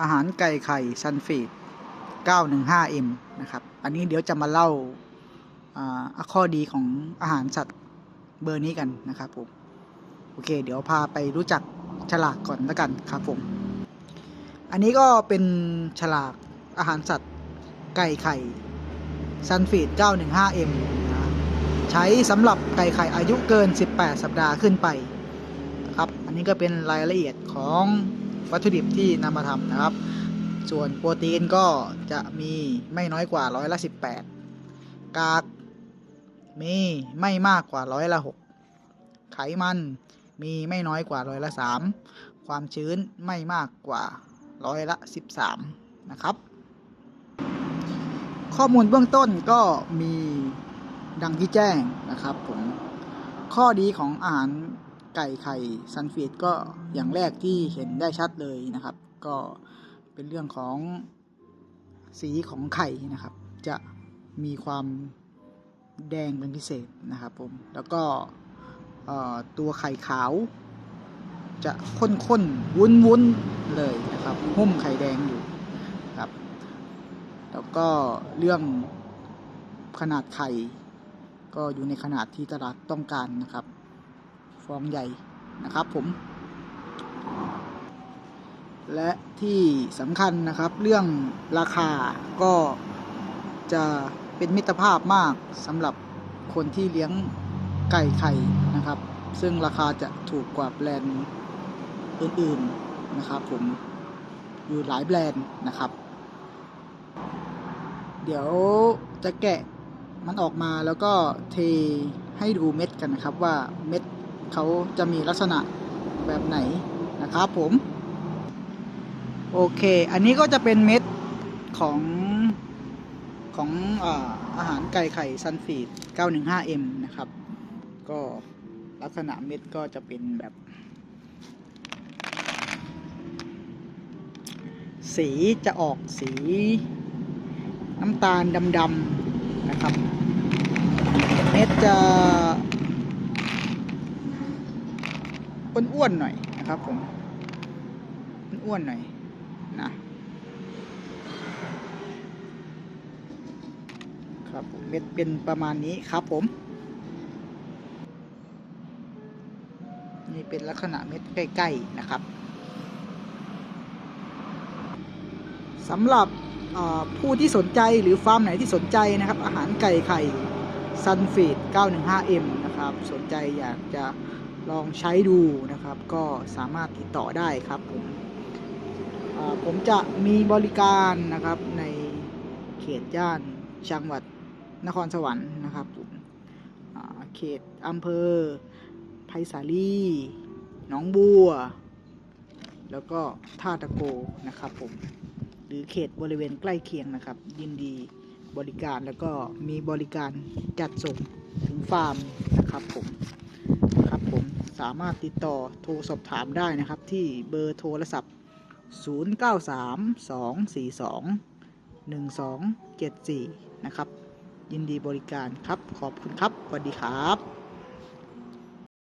อาหารไก่ไข่ซันฟีด 915M นะครับ อันนี้เดี๋ยวจะมาเล่าข้อดีของอาหารสัตว์เบอร์นี้กันนะครับผม โอเค เดี๋ยวพาไปรู้จักฉลากก่อนแล้วกันครับผม อันนี้ก็เป็นฉลากอาหารสัตว์ไก่ไข่ซันฟีด 915M ใช้สำหรับไก่ไข่อายุเกิน 18 สัปดาห์ขึ้นไปนะครับ อันนี้ก็เป็นรายละเอียดของ วัตถุดิบที่นำมาทำนะครับ ส่วนโปรตีนก็จะมีไม่น้อยกว่าร้อยละ 18 กากมีไม่มากกว่าร้อยละ 6 ไขมันมีไม่น้อยกว่าร้อยละ 3 ความชื้นไม่มากกว่าร้อยละ 13 นะครับ ข้อมูลเบื้องต้นก็มีดังที่แจ้งนะครับผมข้อดีของอาหาร ไก่ไข่ซันฟีดก็อย่างแรกที่เห็นได้ชัดเลยนะครับ ก็เป็นเรื่องของสีของไข่นะครับ จะมีความแดงเป็นพิเศษนะครับผมแล้วก็ตัวไข่ขาว จะข้นๆวุ้นๆเลยนะครับหุ้มไข่แดงอยู่ครับ แล้วก็เรื่องขนาดไข่ก็อยู่ในขนาดที่ตลาดต้องการนะครับ ฟองใหญ่นะครับผม และที่สำคัญนะครับเรื่องราคาก็จะเป็นมิตรภาพมากสำหรับคนที่เลี้ยงไก่ไข่นะครับ ซึ่งราคาจะถูกกว่าแบรนด์อื่นๆนะครับผมอยู่หลายแบรนด์นะครับ เดี๋ยวจะแกะมันออกมาแล้วก็เทให้ดูเม็ดกันนะครับว่าเม็ด เขาจะมีลักษณะแบบไหนนะครับผม โอเค อันนี้ก็จะเป็นเม็ดของของอาอาหารไก่ไข่ซันฟีด 915M นะครับ ก็ลักษณะเม็ดก็จะเป็นแบบ สีจะออกสีน้ำตาลดำๆนะครับ เม็ดจะ อ้วนๆหน่อยนะครับผมอ้วนๆหน่อยนะครับผมเม็ดเป็นประมาณนี้ครับผม นี่เป็นลักษณะเม็ดใกล้ๆนะครับสำหรับผู้ที่สนใจหรือฟาร์มไหนที่สนใจนะครับ อาหารไก่ไข่ซันฟีด 915M นะครับ สนใจอยากจะ ลองใช้ดูนะครับ ก็สามารถติดต่อได้ครับผมผมจะมีบริการนะครับในเขตย่านจังหวัดนครสวรรค์นะครับผมเขตอำเภอไผ่สาลีหนองบัว แล้วก็ท่าตะโกนะครับผมหรือเขตบริเวณใกล้เคียงนะครับ ยินดีบริการแล้วก็มีบริการจัดส่งถึงฟาร์มนะครับผม สามารถติดต่อโทรสอบถามได้นะครับที่เบอร์โทรศัพท์ 0932421274 นะครับ ยินดีบริการครับขอบคุณครับสวัสดีครับ